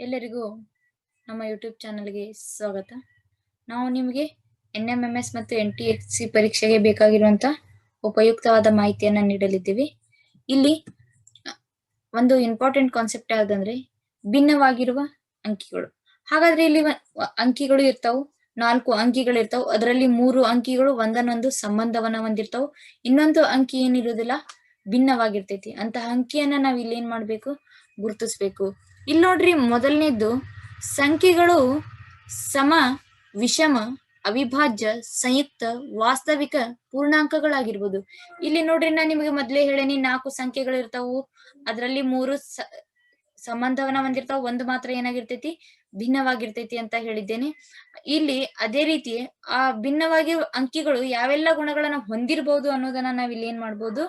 ಎಲ್ಲರಿಗೂ ನಮ್ಮ ಯೂಟ್ಯೂಬ್ ಚಾನಲ್ಗೆ ಸ್ವಾಗತ. ನಾವು ನಿಮಗೆ ಎನ್ ಎಂ ಎಂ ಎಸ್ ಮತ್ತು ಎನ್ ಟಿ ಎಸ್ ಸಿ ಪರೀಕ್ಷೆಗೆ ಬೇಕಾಗಿರುವಂತ ಉಪಯುಕ್ತವಾದ ಮಾಹಿತಿಯನ್ನು ನೀಡಲಿದ್ದೀವಿ. ಇಲ್ಲಿ ಒಂದು ಇಂಪಾರ್ಟೆಂಟ್ ಕಾನ್ಸೆಪ್ಟ್ ಯಾವ್ದಂದ್ರೆ ಭಿನ್ನವಾಗಿರುವ ಅಂಕಿಗಳು. ಹಾಗಾದ್ರೆ ಇಲ್ಲಿ ಅಂಕಿಗಳು ಇರ್ತಾವು, ನಾಲ್ಕು ಅಂಕಿಗಳು ಇರ್ತಾವು, ಅದರಲ್ಲಿ ಮೂರು ಅಂಕಿಗಳು ಒಂದನ್ನೊಂದು ಸಂಬಂಧವನ್ನ ಹೊಂದಿರ್ತಾವು. ಇನ್ನೊಂದು ಅಂಕಿ ಏನಿರುವುದಿಲ್ಲ ಭಿನ್ನವಾಗಿರ್ತೈತಿ. ಅಂತಹ ಅಂಕಿಯನ್ನ ನಾವ್ ಇಲ್ಲಿ ಏನ್ ಮಾಡ್ಬೇಕು? ಗುರುತಿಸ್ಬೇಕು. ಇಲ್ಲಿ ನೋಡ್ರಿ ಮೊದಲನೇದ್ದು ಸಂಖ್ಯೆಗಳು ಸಮ, ವಿಷಮ, ಅವಿಭಾಜ್ಯ, ಸಂಯುಕ್ತ, ವಾಸ್ತವಿಕ, ಪೂರ್ಣಾಂಕಗಳಾಗಿರ್ಬೋದು. ಇಲ್ಲಿ ನೋಡ್ರಿ ನಾ ನಿಮಗೆ ಮೊದ್ಲೇ ಹೇಳೇನಿ, ನಾಲ್ಕು ಸಂಖ್ಯೆಗಳು ಇರ್ತಾವು. ಅದರಲ್ಲಿ ಮೂರು ಸಂಬಂಧವನ್ನ ಹೊಂದಿರ್ತಾವ. ಒಂದು ಮಾತ್ರ ಏನಾಗಿರ್ತೈತಿ? ಭಿನ್ನವಾಗಿರ್ತೈತಿ ಅಂತ ಹೇಳಿದ್ದೇನೆ. ಇಲ್ಲಿ ಅದೇ ರೀತಿ ಆ ಭಿನ್ನವಾಗಿ ಅಂಕಿಗಳು ಯಾವೆಲ್ಲ ಗುಣಗಳನ್ನ ಹೊಂದಿರಬಹುದು ಅನ್ನೋದನ್ನ ನಾವಿಲ್ಲಿ ಏನ್ ಮಾಡ್ಬೋದು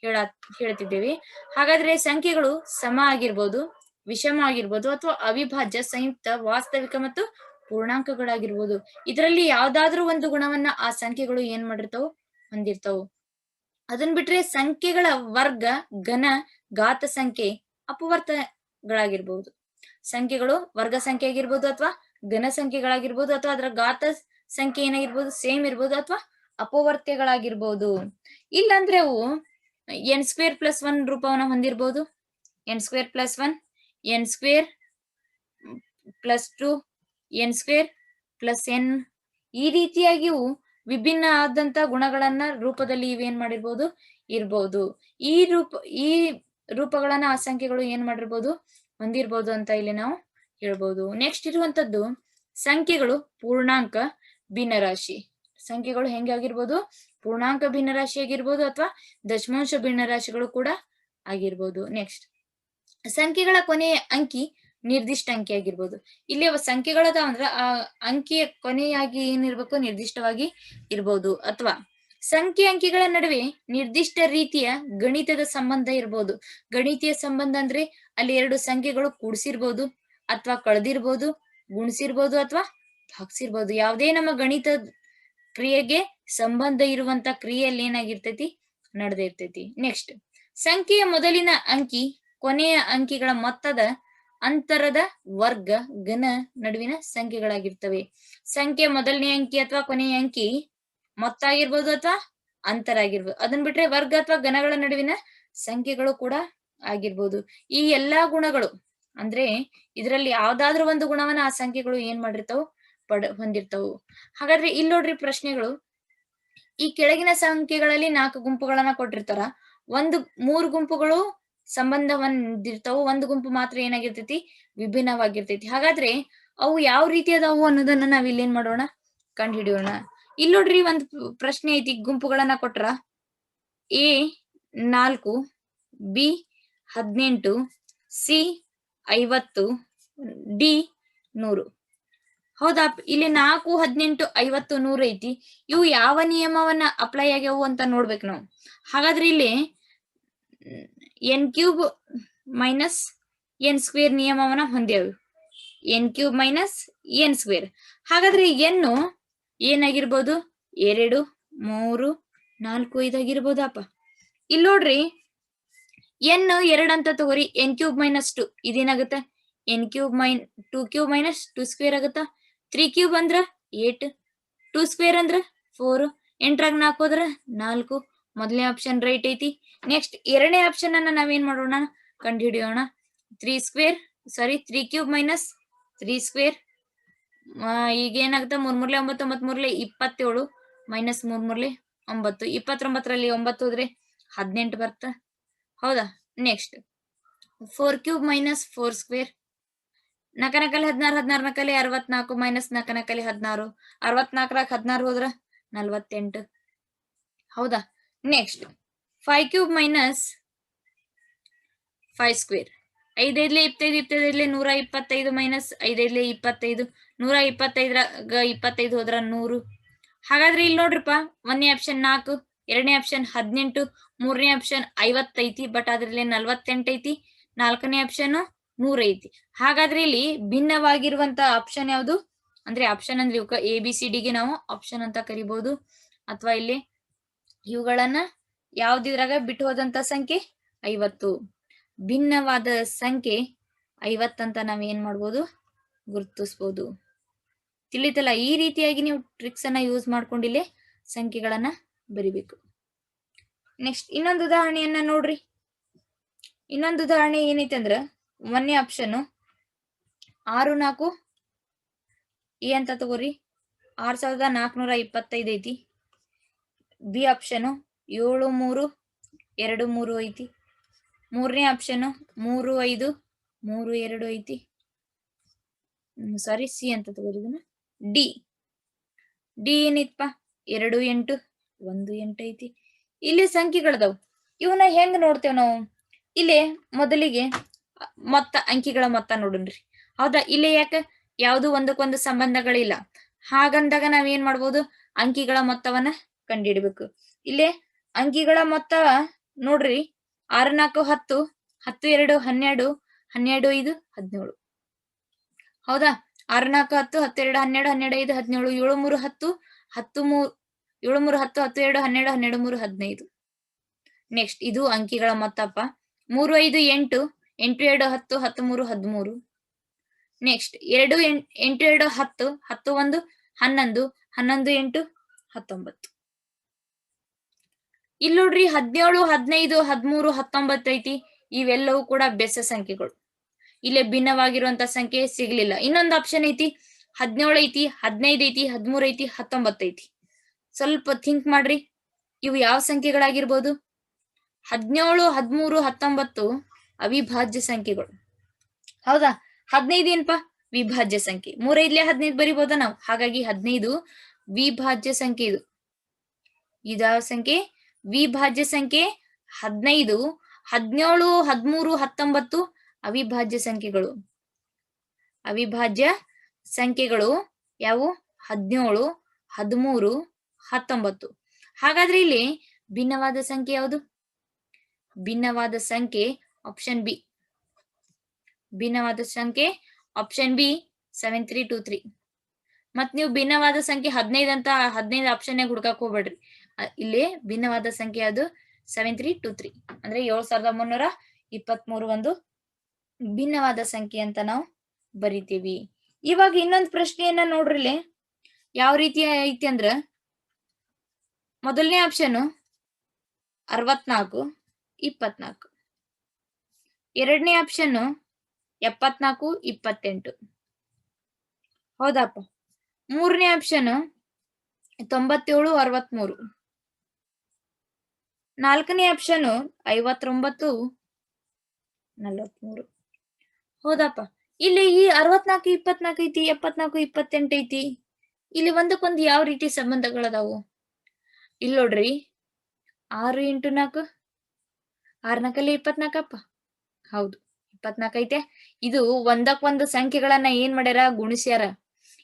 ಹೇಳ ಹೇಳ್ತಿದ್ದೇವೆ. ಹಾಗಾದ್ರೆ ಸಂಖ್ಯೆಗಳು ಸಮ ಆಗಿರ್ಬೋದು. ವಿಷಮ ಆಗಿರ್ಬೋದು ಅಥವಾ ಅವಿಭಾಜ್ಯ ಸಂಯುಕ್ತ ವಾಸ್ತವಿಕ ಮತ್ತು ಪೂರ್ಣಾಂಕಗಳಾಗಿರ್ಬೋದು. ಇದರಲ್ಲಿ ಯಾವ್ದಾದ್ರೂ ಒಂದು ಗುಣವನ್ನ ಆ ಸಂಖ್ಯೆಗಳು ಏನ್ ಮಾಡಿರ್ತಾವು? ಹೊಂದಿರ್ತಾವು. ಅದನ್ ಬಿಟ್ರೆ ಸಂಖ್ಯೆಗಳ ವರ್ಗ, ಘನ, ಘಾತ ಸಂಖ್ಯೆ ಅಪವರ್ತಗಳಾಗಿರ್ಬಹುದು ಸಂಖ್ಯೆಗಳು ವರ್ಗ ಸಂಖ್ಯೆ ಆಗಿರ್ಬೋದು ಅಥವಾ ಘನ ಸಂಖ್ಯೆಗಳಾಗಿರ್ಬೋದು ಅಥವಾ ಅದರ ಘಾತ ಸಂಖ್ಯೆ ಏನಾಗಿರ್ಬೋದು, ಸೇಮ್ ಇರ್ಬೋದು ಅಥವಾ ಅಪವರ್ತ್ಯಗಳಾಗಿರ್ಬೋದು ಇಲ್ಲಾಂದ್ರೆ ಅವು ಎನ್ ಸ್ಕ್ವೇರ್ ಪ್ಲಸ್ ಒನ್ ರೂಪವನ್ನ ಹೊಂದಿರ್ಬೋದು. N square plus one N square plus two N square plus N ಈ ರೀತಿಯಾಗಿಯೂ ವಿಭಿನ್ನ ಆದಂತ ಗುಣಗಳನ್ನ ರೂಪದಲ್ಲಿ ಇವೇನ್ ಮಾಡಿರ್ಬೋದು? ಇರ್ಬೋದು. ಈ ರೂಪ, ಈ ರೂಪಗಳನ್ನ ಆ ಸಂಖ್ಯೆಗಳು ಏನ್ ಮಾಡಿರ್ಬೋದು? ಹೊಂದಿರ್ಬೋದು ಅಂತ ಇಲ್ಲಿ ನಾವು ಹೇಳ್ಬೋದು. ನೆಕ್ಸ್ಟ್ ಇರುವಂತದ್ದು ಸಂಖ್ಯೆಗಳು ಪೂರ್ಣಾಂಕ ಭಿನ್ನರಾಶಿ. ಸಂಖ್ಯೆಗಳು ಹೆಂಗೆ ಆಗಿರ್ಬೋದು? ಪೂರ್ಣಾಂಕ ಭಿನ್ನರಾಶಿ ಆಗಿರ್ಬೋದು ಅಥವಾ ದಶಮಾಂಶ ಭಿನ್ನರಾಶಿಗಳು ಕೂಡ ಆಗಿರ್ಬೋದು. ನೆಕ್ಸ್ಟ್ ಸಂಖ್ಯೆಗಳ ಕೊನೆಯ ಅಂಕಿ ನಿರ್ದಿಷ್ಟ ಅಂಕಿ ಆಗಿರ್ಬೋದು. ಇಲ್ಲಿ ಸಂಖ್ಯೆಗಳ ಅಂದ್ರ ಆ ಅಂಕಿಯ ಕೊನೆಯಾಗಿ ಏನಿರ್ಬೇಕು ನಿರ್ದಿಷ್ಟವಾಗಿ ಇರ್ಬೋದು. ಅಥವಾ ಸಂಖ್ಯೆ ಅಂಕಿಗಳ ನಡುವೆ ನಿರ್ದಿಷ್ಟ ರೀತಿಯ ಗಣಿತದ ಸಂಬಂಧ ಇರ್ಬೋದು. ಗಣಿತೀಯ ಸಂಬಂಧ ಅಂದ್ರೆ ಅಲ್ಲಿ ಎರಡು ಸಂಖ್ಯೆಗಳು ಕೂಡಿಸಿರ್ಬೋದು, ಅಥವಾ ಕಳೆದಿರ್ಬೋದು, ಗುಣಿಸಿರ್ಬೋದು, ಅಥವಾ ಭಾಗಿಸಿರ್ಬೋದು. ಯಾವುದೇ ನಮ್ಮ ಗಣಿತ ಕ್ರಿಯೆಗೆ ಸಂಬಂಧ ಇರುವಂತ ಕ್ರಿಯೆಯಲ್ಲಿ ಏನಾಗಿರ್ತೈತಿ? ನಡೆದಿರ್ತೈತಿ. ನೆಕ್ಸ್ಟ್ ಸಂಖ್ಯೆಯ ಮೊದಲಿನ ಅಂಕಿ ಕೊನೆಯ ಅಂಕಿಗಳ ಮೊತ್ತದ ಅಂತರದ ವರ್ಗ, ಘನ ನಡುವಿನ ಸಂಖ್ಯೆಗಳಾಗಿರ್ತವೆ. ಸಂಖ್ಯೆ ಮೊದಲನೇ ಅಂಕಿ ಅಥವಾ ಕೊನೆಯ ಅಂಕಿ ಮೊತ್ತ ಆಗಿರ್ಬೋದು ಅಥವಾ ಅಂತರ ಆಗಿರ್ಬೋದು. ಅದನ್ ಬಿಟ್ರೆ ವರ್ಗ ಅಥವಾ ಘನಗಳ ನಡುವಿನ ಸಂಖ್ಯೆಗಳು ಕೂಡ ಆಗಿರ್ಬೋದು. ಈ ಎಲ್ಲಾ ಗುಣಗಳು ಅಂದ್ರೆ ಇದರಲ್ಲಿ ಯಾವ್ದಾದ್ರು ಒಂದು ಗುಣವನ್ನ ಆ ಸಂಖ್ಯೆಗಳು ಏನ್ ಮಾಡಿರ್ತಾವ? ಪಡ, ಹೊಂದಿರ್ತಾವು. ಹಾಗಾದ್ರೆ ಇಲ್ಲಿ ನೋಡ್ರಿ ಪ್ರಶ್ನೆಗಳು. ಈ ಕೆಳಗಿನ ಸಂಖ್ಯೆಗಳಲ್ಲಿ ನಾಲ್ಕು ಗುಂಪುಗಳನ್ನ ಕೊಟ್ಟಿರ್ತಾರ. ಒಂದು ಮೂರು ಗುಂಪುಗಳು ಸಂಬಂಧ ಹೊಂದಿರ್ತಾವು ಒಂದು ಗುಂಪು ಮಾತ್ರ ಏನಾಗಿರ್ತೈತಿ? ವಿಭಿನ್ನವಾಗಿರ್ತೈತಿ. ಹಾಗಾದ್ರೆ ಅವು ಯಾವ ರೀತಿ ಅದಾವು ಅನ್ನೋದನ್ನ ನಾವ್ ಇಲ್ಲಿ ಏನ್ ಮಾಡೋಣ? ಕಂಡುಹಿಡಿಯೋಣ. ಇಲ್ಲಿ ನೋಡ್ರಿ ಒಂದ್ ಪ್ರಶ್ನೆ ಐತಿ, ಗುಂಪುಗಳನ್ನ ಕೊಟ್ರ. ಎ ನಾಲ್ಕು, ಬಿ ಹದಿನೆಂಟು, ಸಿ ಐವತ್ತು, ಡಿ ನೂರು. ಹೌದಾ? ಇಲ್ಲಿ ನಾಲ್ಕು, ಹದಿನೆಂಟು, ಐವತ್ತು, ನೂರು ಐತಿ. ಇವು ಯಾವ ನಿಯಮವನ್ನ ಅಪ್ಲೈ ಆಗ್ಯಾವು ಅಂತ ನೋಡ್ಬೇಕು ನಾವು. ಹಾಗಾದ್ರೆ ಇಲ್ಲಿ N cube minus N square ನಿಯಮವನ್ನ ಹೊಂದ್ಯಾವು. N cube minus N square ಹಾಗಾದ್ರೆ ಎನ್ನು ಏನಾಗಿರ್ಬೋದು? ಎರಡು, ಮೂರು, ನಾಲ್ಕು ಇದಾಗಿರ್ಬೋದಪ್ಪ. ಇಲ್ಲಿ ನೋಡ್ರಿ ಎನ್ ಎರಡ್ ಅಂತ ತಗೋರಿ N cube minus two ಇದೇನಾಗುತ್ತೆ? N cube min two cube minus two square ಆಗತ್ತ? ತ್ರೀ ಕ್ಯೂಬ್ ಅಂದ್ರ ಏಟ್ ಟೂ ಸ್ಕ್ವೇರ್ ಅಂದ್ರ ಫೋರ್ ಎಂಟ್ರಾಗ ನಾಲ್ಕು ಹೋದ್ರ ನಾಲ್ಕು. ಮೊದಲನೇ ಆಪ್ಷನ್ ರೈಟ್ ಐತಿ. ನೆಕ್ಸ್ಟ್ ಎರಡನೇ ಆಪ್ಷನ್ ಅನ್ನ ನಾವೇನ್ ಮಾಡೋಣ? ಕಂಡು ಹಿಡಿಯೋಣ three square sorry three cube minus three square ಈಗ ಏನಾಗುತ್ತೆ ಮೂರ್ ಮೂರ್ಲೆ ಒಂಬತ್ತು ಒಂಬತ್ ಮೂರ್ಲೆ ಇಪ್ಪತ್ತೇಳು ಮೈನಸ್ ಮೂರ್ ಮೂರ್ಲೆ ಒಂಬತ್ತು. ಇಪ್ಪತ್ತೊಂಬತ್ತರಲ್ಲಿ ಒಂಬತ್ತು ಹೋದ್ರೆ ಹದಿನೆಂಟು ಬರ್ತ. ಹೌದಾ? Next four cube minus four square ನಕನಕಲಿ ಹದಿನಾರು ಹದಿನಾರು ನಕಲಿ ಅರವತ್ನಾಲ್ಕು ಮೈನಸ್ ನಕನಕಲಿ ಹದಿನಾರು. ಅರವತ್ನಾಲ್ಕರಾಗ ಹದಿನಾರು ಹೋದ್ರ ನಲ್ವತ್ತೆಂಟು. ಹೌದಾ? Next five cube minus five square ಐದೈದ್ಲೆ ಇಪ್ಪತ್ತೈದು ಇಪ್ತೈದ್ಲೆ ನೂರ ಇಪ್ಪತ್ತೈದು ಮೈನಸ್ ಐದೈದ್ಲೆ ಇಪ್ಪತ್ತೈದು, ನೂರ ಗ ಇಪ್ಪತ್ತೈದು ಹೋದ್ರ ನೂರು. ಹಾಗಾದ್ರೆ ಇಲ್ಲಿ ನೋಡ್ರಿಪ್ಪ ಒಂದನೇ ಆಪ್ಷನ್ ನಾಲ್ಕು, ಎರಡನೇ ಆಪ್ಷನ್ ಹದಿನೆಂಟು, ಮೂರನೇ ಆಪ್ಷನ್ ಐವತ್ತೈತಿ ಬಟ್ ಅದ್ರಲ್ಲಿ ನಲ್ವತ್ತೆಂಟು ಐತಿ, ನಾಲ್ಕನೇ ಆಪ್ಷನ್ ನೂರ ಐತಿ. ಹಾಗಾದ್ರೆ ಇಲ್ಲಿ ಭಿನ್ನವಾಗಿರುವಂತ ಆಪ್ಷನ್ ಯಾವುದು? ಅಂದ್ರೆ ಆಪ್ಷನ್ ಅಂದ್ರೆ ಎ ಬಿ ಸಿ ಡಿಗೆ ನಾವು ಆಪ್ಷನ್ ಅಂತ ಕರಿಬಹುದು ಅಥವಾ ಇಲ್ಲಿ ಇವುಗಳನ್ನ ಯಾವ್ದಿದ್ರಾಗ ಬಿಟ್ಟು ಹೋದಂತ ಸಂಖ್ಯೆ? ಐವತ್ತು. ಭಿನ್ನವಾದ ಸಂಖ್ಯೆ ಐವತ್ತಂತ ನಾವ್ ಏನ್ ಮಾಡ್ಬೋದು? ಗುರುತಿಸ್ಬೋದು. ತಿಳಿತಲ್ಲ, ಈ ರೀತಿಯಾಗಿ ನೀವು ಟ್ರಿಕ್ಸ್ ಅನ್ನ ಯೂಸ್ ಮಾಡ್ಕೊಂಡಿಲ್ಲೇ ಸಂಖ್ಯೆಗಳನ್ನ ಬರಿಬೇಕು. ನೆಕ್ಸ್ಟ್ ಇನ್ನೊಂದು ಉದಾಹರಣೆಯನ್ನ ನೋಡ್ರಿ. ಇನ್ನೊಂದು ಉದಾಹರಣೆ ಏನೈತೆ ಅಂದ್ರ, ಮೊನ್ನೆ ಆಪ್ಷನ್ ಆರು ನಾಲ್ಕು ಏ ಅಂತ ತಗೋರಿ. ಆರ್ ಸಾವಿರದ ನಾಲ್ಕನೂರ ಇಪ್ಪತ್ತೈದು ಐತಿ. ಬಿ ಆಪ್ಷನು ಏಳು ಮೂರು, ಎರಡು ಮೂರು ಐತಿ. ಮೂರನೇ ಆಪ್ಷನ್ ಮೂರು ಐದು, ಮೂರು ಎರಡು ಐತಿ. ಸಾರಿ ಸಿ ಅಂತ ತಗೋರಿ ಇದನ್ನ ಡಿ ಡಿ ಏನಿತ್ಪ? ಎರಡು ಎಂಟು, ಒಂದು ಎಂಟು ಐತಿ. ಇಲ್ಲಿ ಸಂಖ್ಯೆಗಳದಾವ್ ಇವನ್ನ ಹೆಂಗ್ ನೋಡ್ತೇವ್ ನಾವು? ಇಲ್ಲಿ ಮೊದಲಿಗೆ ಮೊತ್ತ, ಅಂಕಿಗಳ ಮೊತ್ತ ನೋಡನ್ರಿ. ಹೌದಾ? ಇಲ್ಲಿ ಯಾಕ? ಯಾವ್ದು ಒಂದಕ್ಕೊಂದು ಸಂಬಂಧಗಳಿಲ್ಲ. ಹಾಗಂದಾಗ ನಾವೇನ್ ಮಾಡ್ಬೋದು? ಅಂಕಿಗಳ ಮೊತ್ತವನ್ನ ಕಂಡಿಡ್ಬೇಕು ಇಲ್ಲಿ ಅಂಕಿಗಳ ಮೊತ್ತ ನೋಡ್ರಿ ಆರು ನಾಲ್ಕು ಹತ್ತು ಹತ್ತು, ಎರಡು, ಹನ್ನೆರಡು ಹನ್ನೆರಡು, ಐದು, ಹದಿನೇಳು. ಹೌದಾ? ಆರು ನಾಲ್ಕು ಹತ್ತು ಹತ್ತೆರಡು ಹನ್ನೆರಡು ಹನ್ನೆರಡು, ಐದು, ಹದಿನೇಳು, ಏಳು, ಮೂರು, ಹತ್ತು ಹತ್ತು ಮೂರು ಏಳು, ಮೂರು, ಹತ್ತು ಹತ್ತು, ಎರಡು, ಹನ್ನೆರಡು ಹನ್ನೆರಡು, ಮೂರು, ಹದಿನೈದು. ನೆಕ್ಸ್ಟ್ ಇದು ಅಂಕಿಗಳ ಮೊತ್ತಪ್ಪ. ಮೂರು, ಐದು, ಎಂಟು ಎಂಟು, ಎರಡು, ಹತ್ತು ಹತ್ತು, ಮೂರು, ಹದಿಮೂರು. ನೆಕ್ಸ್ಟ್ ಎರಡು ಎಂಟು, ಎರಡು, ಹತ್ತು ಹತ್ತು, ಒಂದು, ಹನ್ನೊಂದು ಹನ್ನೊಂದು, ಎಂಟು, ಹತ್ತೊಂಬತ್ತು. ಇಲ್ಲಿ ನೋಡ್ರಿ ಹದಿನೇಳು ಹದಿನೈದು, ಹದಿಮೂರು, ಹತ್ತೊಂಬತ್ತು ಐತಿ. ಇವೆಲ್ಲವೂ ಕೂಡ ಬೆಸ ಸಂಖ್ಯೆಗಳು. ಇಲ್ಲೇ ಭಿನ್ನವಾಗಿರುವಂತ ಸಂಖ್ಯೆ ಸಿಗ್ಲಿಲ್ಲ. ಇನ್ನೊಂದು ಆಪ್ಷನ್ ಐತಿ ಹದಿನೇಳು ಐತಿ, ಹದಿನೈದು ಐತಿ, ಹದಿಮೂರು ಐತಿ, ಹತ್ತೊಂಬತ್ತು ಐತಿ. ಸ್ವಲ್ಪ ಥಿಂಕ್ ಮಾಡ್ರಿ, ಇವು ಯಾವ ಸಂಖ್ಯೆಗಳಾಗಿರ್ಬೋದು? ಹದಿನೇಳು ಹದಿಮೂರು, ಹತ್ತೊಂಬತ್ತು ಅವಿಭಾಜ್ಯ ಸಂಖ್ಯೆಗಳು. ಹೌದಾ? ಹದಿನೈದು ಏನ್ಪ? ವಿಭಾಜ್ಯ ಸಂಖ್ಯೆ. ಮೂರೈದ್ಲೆ ಹದಿನೈದು ಬರಿಬೋದಾ ನಾವು? ಹಾಗಾಗಿ ಹದಿನೈದು ವಿಭಾಜ್ಯ ಸಂಖ್ಯೆ ಇದು. ಇದಾವ ಸಂಖ್ಯೆ? ವಿಭಾಜ್ಯ ಸಂಖ್ಯೆ ಹದಿನೈದು, ಹದಿನೇಳು, ಹದಿಮೂರು, ಹತ್ತೊಂಬತ್ತು ಅವಿಭಾಜ್ಯ ಸಂಖ್ಯೆಗಳು. ಅವಿಭಾಜ್ಯ ಸಂಖ್ಯೆಗಳು ಯಾವುವು? ಹದಿನೇಳು, ಹದಿಮೂರು, ಹತ್ತೊಂಬತ್ತು. ಹಾಗಾದ್ರೆ ಇಲ್ಲಿ ಭಿನ್ನವಾದ ಸಂಖ್ಯೆ ಯಾವುದು? ಭಿನ್ನವಾದ ಸಂಖ್ಯೆ ಆಪ್ಷನ್ ಬಿ ಭಿನ್ನವಾದ ಸಂಖ್ಯೆ option B seven three two three ಮತ್ ನೀವು ಭಿನ್ನವಾದ ಸಂಖ್ಯೆ ಹದಿನೈದು ಅಂತ, ಹದಿನೈದು ಆಪ್ಷನ್ ಹುಡ್ಕಕ್ ಹೋಗ್ಬೇಡ್ರಿ. ಇಲ್ಲಿ ಭಿನ್ನವಾದ ಸಂಖ್ಯೆ ಅದು ಸೆವೆನ್ ತ್ರೀ ಟೂ ತ್ರೀ ಅಂದ್ರೆ ಏಳ್ ಸಾವಿರದ ಮುನ್ನೂರ ಇಪ್ಪತ್ತ್ ಮೂರು ಒಂದು ಭಿನ್ನವಾದ ಸಂಖ್ಯೆ ಅಂತ ನಾವು ಬರಿತೀವಿ. ಇವಾಗ ಇನ್ನೊಂದು ಪ್ರಶ್ನೆಯನ್ನ ನೋಡ್ರಿ ಇಲ್ಲಿ. ಯಾವ ರೀತಿ ಐತಿ ಅಂದ್ರ ಮೊದಲನೇ ಆಪ್ಷನ್ ಅರವತ್ನಾಲ್ಕು, ಇಪ್ಪತ್ನಾಲ್ಕು. ಎರಡನೇ ಆಪ್ಷನ್ ಎಪ್ಪತ್ನಾಲ್ಕು, ಇಪ್ಪತ್ತೆಂಟು. ಹೌದಪ್ಪ. ಮೂರನೇ ಆಪ್ಷನ್ ತೊಂಬತ್ತೇಳು, ಅರವತ್ಮೂರು. ನಾಲ್ಕನೇ ಆಪ್ಷನ್ ಐವತ್ತೊಂಬತ್ತು, ನಲವತ್ಮೂರು. ಹೌದಪ್ಪ. ಇಲ್ಲಿ ಈ ಅರವತ್ನಾಲ್ಕು, ಇಪ್ಪತ್ನಾಲ್ಕು ಐತಿ, ಎಪ್ಪತ್ನಾಲ್ಕು, ಇಪ್ಪತ್ತೆಂಟು ಐತಿ. ಇಲ್ಲಿ ಒಂದಕ್ಕೊಂದು ಯಾವ ರೀತಿ ಸಂಬಂಧಗಳದಾವು ಇಲ್ಲಿ ನೋಡ್ರಿ. ಆರು ಎಂಟು ನಾಲ್ಕು. ಆರ್ ನಾಲ್ಕಲ್ಲಿ ಇಪ್ಪತ್ನಾಲ್ಕಪ್ಪ. ಹೌದು, ಇಪ್ಪತ್ನಾಲ್ಕು ಐತೆ. ಇದು ಒಂದಕ್ಕೊಂದು ಸಂಖ್ಯೆಗಳನ್ನ ಏನ್ ಮಾಡ್ಯಾರ? ಗುಣಿಸ್ಯಾರ.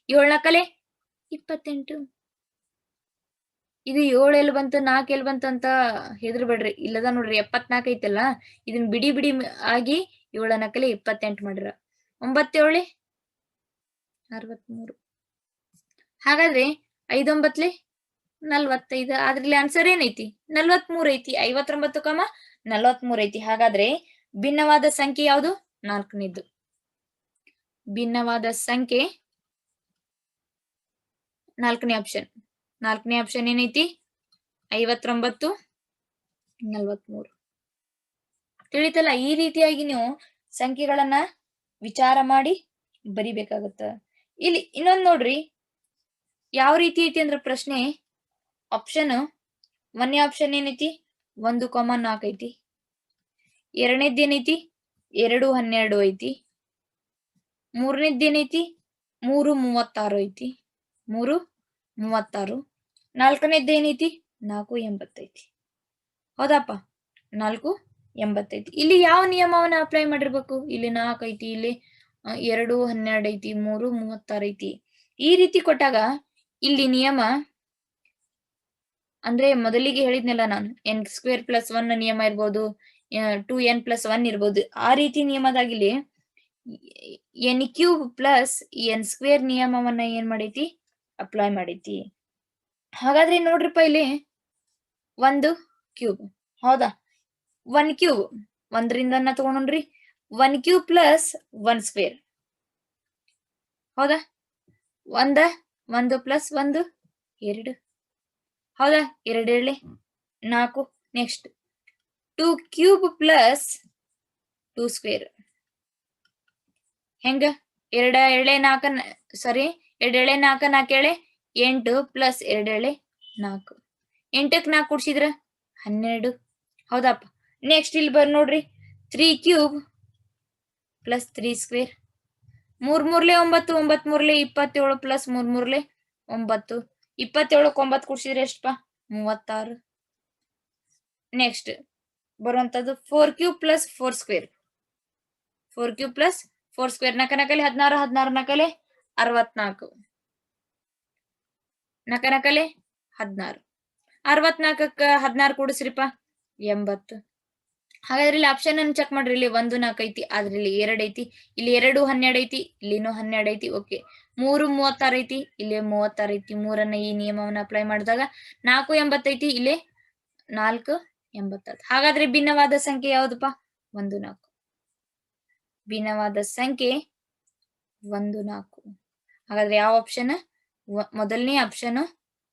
ಏಳ್ನಾಕಲೆ ಇಪ್ಪತ್ತೆಂಟು. ಇದು ಏಳು ಎಲ್ ಬಂತು ನಾಲ್ಕು ಎಲ್ ಬಂತು ಅಂತ ಹೆದರ್ಬೇಡ್ರಿ. ಇಲ್ಲದ ನೋಡ್ರಿ, ಎಪ್ಪತ್ನಾಕ್ ಐತಲ್ಲ, ಇದನ್ ಬಿಡಿ ಬಿಡಿ ಆಗಿ ಏಳ ನಕಲಿ ಇಪ್ಪತ್ತೆಂಟ್ ಮಾಡ್ರ. ಒಂಬತ್ತೇಳಿ, ಅರವತ್ಮೂರು. ಹಾಗಾದ್ರೆ ಐದೊಂಬತ್ಲಿ ನಲ್ವತ್ತೈದು, ಅದ್ರಲ್ಲಿ ಆನ್ಸರ್ ಏನೈತಿ? ನಲ್ವತ್ಮೂರ್ ಐತಿ, ಐವತ್ತೊಂಬತ್ತು ಕಮ ನಲ್ವತ್ಮೂರ್ ಐತಿ. ಹಾಗಾದ್ರೆ ಭಿನ್ನವಾದ ಸಂಖ್ಯೆ ಯಾವುದು? ನಾಲ್ಕನೇದು. ಭಿನ್ನವಾದ ಸಂಖ್ಯೆ ನಾಲ್ಕನೇ ಆಪ್ಷನ್ ನಾಲ್ಕನೇ ಆಪ್ಷನ್ ಏನೈತಿ? ಐವತ್ತೊಂಬತ್ತು, ನಲ್ವತ್ಮೂರು. ತಿಳಿತಲ್ಲ, ಈ ರೀತಿಯಾಗಿ ನೀವು ಸಂಖ್ಯೆಗಳನ್ನ ವಿಚಾರ ಮಾಡಿ ಬರಿಬೇಕಾಗತ್ತ. ಇಲ್ಲಿ ಇನ್ನೊಂದ್ ನೋಡ್ರಿ, ಯಾವ ರೀತಿ ಐತಿ ಅಂದ್ರ ಪ್ರಶ್ನೆ ಆಪ್ಷನ್ ಒಂದನೇ ಆಪ್ಷನ್ ಏನೈತಿ? ಒಂದು ಕಾಮ ನಾಲ್ಕು ಐತಿ. ಎರಡನೇದ್ ಏನೈತಿ? ಎರಡು ಹನ್ನೆರಡು ಐತಿ. ಮೂರನೇದ್ ಏನೈತಿ? ಮೂರು ಮೂವತ್ತಾರು ಐತಿ. ಮೂರು ಮೂವತ್ತಾರು. ನಾಲ್ಕನೇದ್ ಏನೈತಿ? ನಾಲ್ಕು ಎಂಬತ್ತೈತಿ. ಹೌದಪ್ಪ. ನಾಲ್ಕು ಎಂಬತ್ತೈತಿ. ಇಲ್ಲಿ ಯಾವ ನಿಯಮವನ್ನ ಅಪ್ಲೈ ಮಾಡಿರ್ಬೇಕು? ಇಲ್ಲಿ ನಾಲ್ಕು ಐತಿ, ಇಲ್ಲಿ ಎರಡು ಹನ್ನೆರಡು ಐತಿ, ಮೂರು ಮೂವತ್ತಾರು ಐತಿ. ಈ ರೀತಿ ಕೊಟ್ಟಾಗ ಇಲ್ಲಿ ನಿಯಮ, ಅಂದ್ರೆ ಮೊದಲಿಗೆ ಹೇಳಿದ್ನಲ್ಲ ನಾನು ಎನ್ ಸ್ಕ್ವೇರ್ ಪ್ಲಸ್ ಒನ್ ನಿಯಮ ಇರ್ಬೋದು ಟೂ ಎನ್ ಪ್ಲಸ್ ಒನ್ ಇರ್ಬೋದು. ಆ ರೀತಿ ನಿಯಮದಾಗಿಲ್ಲಿ N cube plus N square ನಿಯಮವನ್ನ ಏನ್ ಮಾಡೈತಿ? ಅಪ್ಲೈ ಮಾಡೈತಿ. ಹಾಗಾದ್ರೆ ನೋಡ್ರಿಪ್ಪ ಇಲ್ಲಿ. ಒಂದು ಕ್ಯೂಬ್ ಹೌದಾ? ಒನ್ ಕ್ಯೂಬ್ ಒಂದರಿಂದನ ತಗೊಂಡ್ರಿ one cube plus one square ಹೌದಾ? ಒಂದ, ಒಂದು ಪ್ಲಸ್ ಒಂದು, ಎರಡು. ಹೌದಾ? ಎರಡು ಹೇಳಿ. ನಾಲ್ಕು next two cube plus two square ಹೆಂಗ? ಎರಡ ಎಳೆ ನಾಲ್ಕ ಸಾರಿ ಎರಡು ಎಳೆ ನಾಲ್ಕ ನಾಲ್ಕು ಎಳೆ ಎಂಟು ಪ್ಲಸ್ ಎರಡು ಎಳೆ ನಾಲ್ಕು. ಎಂಟಕ್ಕೆ ನಾಲ್ಕು ಕೂಡ್ಸಿದ್ರ? ಹನ್ನೆರಡು. ಹೌದಪ್ಪ. ನೆಕ್ಸ್ಟ್ ಇಲ್ಲಿ ಬರ್ ನೋಡ್ರಿ. Three cube plus three square ಮೂರ್ ಮೂರ್ಲೆ ಒಂಬತ್ತು ಒಂಬತ್ ಮೂರ್ಲೆ ಇಪ್ಪತ್ತೇಳು ಪ್ಲಸ್ ಮೂರ್ ಮೂರ್ಲೆ ಒಂಬತ್ತು. ಇಪ್ಪತ್ತೇಳಕ್ಕೆ ಒಂಬತ್ತು ಕೂಡ್ಸಿದ್ರೆ ಎಷ್ಟಪ್ಪ? ಮೂವತ್ತಾರು. ನೆಕ್ಸ್ಟ್ ಬರುವಂತದ್ದು four cube plus four square four cube plus four square ನಕಲೆ ಹದಿನಾರು ಹದಿನಾರು ನಕಲೆ ಅರವತ್ನಾಲ್ಕು. ನಕ ನಕಲೆ ಹದಿನಾರು. ಅರವತ್ನಾಲ್ಕಕ್ಕ ಹದಿನಾರು ಕೂಡಿಸ್ರಿಪ್ಪ? ಎಂಬತ್ತು. ಹಾಗಾದ್ರೆ ಇಲ್ಲಿ ಆಪ್ಷನ್ ಅನ್ನು ಚೆಕ್ ಮಾಡ್ರಿ, ಇಲ್ಲಿ ಒಂದು ನಾಲ್ಕು ಐತಿ ಆದ್ರೆ ಇಲ್ಲಿ ಎರಡು ಐತಿ, ಇಲ್ಲಿ ಎರಡು ಹನ್ನೆರಡು ಐತಿ ಇಲ್ಲಿನೂ ಹನ್ನೆರಡು ಐತಿ ಓಕೆ ಮೂರು ಮೂವತ್ತಾರು ಐತಿ, ಇಲ್ಲಿ ಮೂವತ್ತಾರು ಐತಿ, ಮೂರನ್ನ ಈ ನಿಯಮವನ್ನ ಅಪ್ಲೈ ಮಾಡಿದಾಗ ನಾಲ್ಕು ಎಂಬತ್ತೈತಿ ಇಲ್ಲಿ ನಾಲ್ಕು ಎಂಬತ್ತೈದು ಹಾಗಾದ್ರೆ ಭಿನ್ನವಾದ ಸಂಖ್ಯೆ ಯಾವ್ದಪ್ಪ? ಒಂದು ನಾಲ್ಕು. ಭಿನ್ನವಾದ ಸಂಖ್ಯೆ ಒಂದು ನಾಲ್ಕು. ಹಾಗಾದ್ರೆ ಯಾವ ಆಪ್ಷನ್ ಮೊದಲನೇ ಆಪ್ಷನ್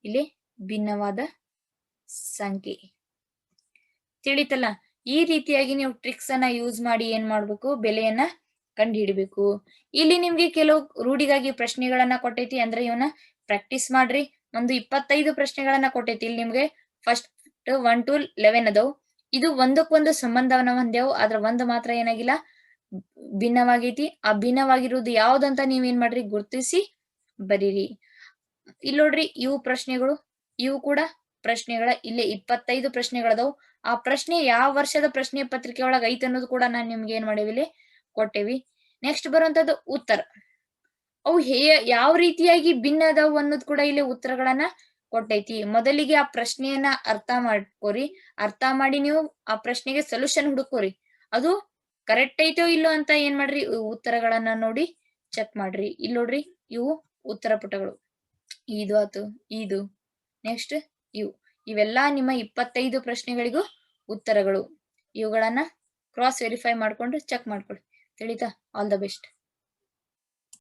ಇಲ್ಲಿ ಭಿನ್ನವಾದ ಸಂಖ್ಯೆ. ತಿಳಿತಲ್ಲ, ಈ ರೀತಿಯಾಗಿ ನೀವು ಟ್ರಿಕ್ಸ್ ಅನ್ನ ಯೂಸ್ ಮಾಡಿ ಏನ್ ಮಾಡ್ಬೇಕು? ಬೆಲೆಯನ್ನ ಕಂಡು ಹಿಡಿಬೇಕು ಇಲ್ಲಿ ನಿಮ್ಗೆ ಕೆಲವು ರೂಢಿಗಾಗಿ ಪ್ರಶ್ನೆಗಳನ್ನ ಕೊಟ್ಟೈತಿ ಅಂದ್ರೆ ಇವನ್ನ ಪ್ರಾಕ್ಟೀಸ್ ಮಾಡ್ರಿ. ಒಂದು ಇಪ್ಪತ್ತೈದು ಪ್ರಶ್ನೆಗಳನ್ನ ಕೊಟ್ಟೈತಿ. ಇಲ್ಲಿ ನಿಮ್ಗೆ ಫಸ್ಟ್ ಒನ್ ಟು ಲೆವೆನ್ ಅದಾವು. ಇದು ಒಂದಕ್ಕೊಂದು ಸಂಬಂಧವನ್ನ ಹೊಂದ್ಯಾವು. ಆದ್ರ ಒಂದು ಮಾತ್ರ ಏನಾಗಿಲ್ಲ, ಭಿನ್ನವಾಗೈತಿ. ಆ ಭಿನ್ನವಾಗಿರುವುದು ಯಾವ್ದಂತ ನೀವೇನ್ ಮಾಡ್ರಿ? ಗುರ್ತಿಸಿ ಬರೀರಿ. ಇಲ್ಲಿ ನೋಡ್ರಿ, ಇವು ಪ್ರಶ್ನೆಗಳು, ಇವು ಕೂಡ ಪ್ರಶ್ನೆಗಳ, ಇಲ್ಲೇ ಇಪ್ಪತ್ತೈದು ಪ್ರಶ್ನೆಗಳದವು. ಆ ಪ್ರಶ್ನೆ ಯಾವ ವರ್ಷದ ಪ್ರಶ್ನೆ ಪತ್ರಿಕೆ ಒಳಗ ಐತೆ ಅನ್ನೋದು ಕೂಡ ನಾನು ನಿಮ್ಗೆ ಏನ್ ಮಾಡೇವಿ ಇಲ್ಲಿ ಕೊಟ್ಟೇವಿ. ನೆಕ್ಸ್ಟ್ ಬರುವಂತದ್ದು ಉತ್ತರ. ಅವು ಹೇ, ಯಾವ ರೀತಿಯಾಗಿ ಭಿನ್ನ ಅದಾವು ಅನ್ನೋದು ಕೂಡ ಇಲ್ಲಿ ಉತ್ತರಗಳನ್ನ ಕೊಟ್ಟೈತಿ. ಮೊದಲಿಗೆ ಆ ಪ್ರಶ್ನೆಯನ್ನ ಅರ್ಥ ಮಾಡ್ಕೋರಿ. ಅರ್ಥ ಮಾಡಿ ನೀವು ಆ ಪ್ರಶ್ನೆಗೆ ಸೊಲ್ಯೂಷನ್ ಹುಡುಕೋರಿ ಅದು ಕರೆಕ್ಟ್ ಐತೋ ಇಲ್ಲೋ ಅಂತ ಏನ್ ಮಾಡ್ರಿ ಉತ್ತರಗಳನ್ನ ನೋಡಿ ಚೆಕ್ ಮಾಡ್ರಿ. ಇಲ್ಲಿ ನೋಡ್ರಿ, ಇವು ಉತ್ತರ ಪುಟಗಳು. ಇದು ಆತು, ಇದು ನೆಕ್ಸ್ಟ್ ಇವು. ಇವೆಲ್ಲಾ ನಿಮ್ಮ ಇಪ್ಪತ್ತೈದು ಪ್ರಶ್ನೆಗಳಿಗೂ ಉತ್ತರಗಳು. ಇವುಗಳನ್ನ ಕ್ರಾಸ್ ವೆರಿಫೈ ಮಾಡ್ಕೊಂಡು ಚೆಕ್ ಮಾಡ್ಕೊಳ್ಳಿ ತಿಳಿತಾ? All the best